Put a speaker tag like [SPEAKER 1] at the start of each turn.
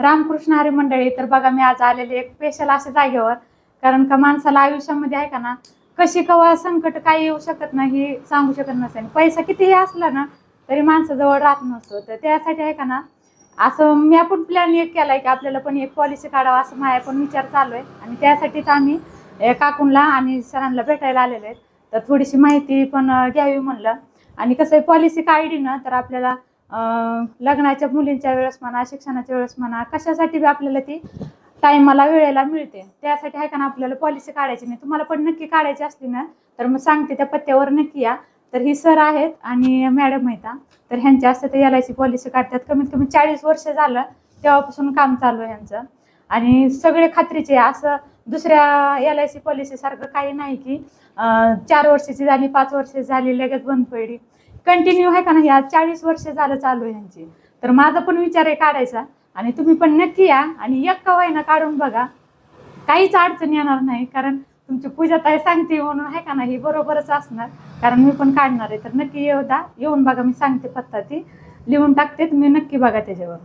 [SPEAKER 1] रामकृष्ण हरी मंडळी तर बघा मी आज आलेले एक स्पेशल अशा जागेवर. कारण का माणसाला आयुष्यामध्ये आहे का ना कशी कवा संकट काही येऊ शकत नाही हे सांगू शकत नसेल पैसा कितीही असला ना तरी माणसाजवळ राहत नसतो. तर त्यासाठी आहे का ना असं मी आपण प्लॅन एक केला आहे की आपल्याला पण एक पॉलिसी काढावा असं माझ्या पण विचार चालू आहे. आणि त्यासाठीच आम्ही अं, काकूंला आणि सरांना भेटायला आलेलो आहे. तर थोडीशी माहिती पण घ्यावी म्हणलं. आणि कसं आहे पॉलिसी काढली ना तर आपल्याला लग्नाच्या मुलींच्या वेळेस म्हणा शिक्षणाच्या वेळेस म्हणा कशासाठी बी आपल्याला ती टायमाला वेळेला मिळते. त्यासाठी आहे का ना आपल्याला पॉलिसी काढायची. नाही तुम्हाला पण नक्की काढायची असली ना तर मग सांगते त्या पत्त्यावर नक्की या. तर ही सर आहेत आणि मॅडम आहेत तर ह्यांच्या असते ते एल आय सी पॉलिसी काढतात. कमीत कमी चाळीस वर्ष झालं तेव्हापासून काम चालू आहे ह्यांचं. आणि सगळे खात्रीचे असं दुसऱ्या एल आय सी पॉलिसीसारखं काही नाही की चार वर्षाची झाली पाच वर्षाची झाली लगेच बंद पडली. कंटिन्यू आहे का नाही? आज चाळीस वर्ष झालं चालू आहे यांची. तर माझा पण विचार आहे काढायचा. आणि तुम्ही पण नक्की या आणि एक का ना काढून बघा. काहीच अडचण येणार नाही कारण तुमची पूजा ताई सांगते म्हणून आहे का नाही? बरोबरच असणार. कारण मी पण काढणार आहे. तर नक्की येऊ दा. येऊन बघा मी सांगते पत्ता ती. लिहून टाकते तुम्ही नक्की बघा त्याच्यावर.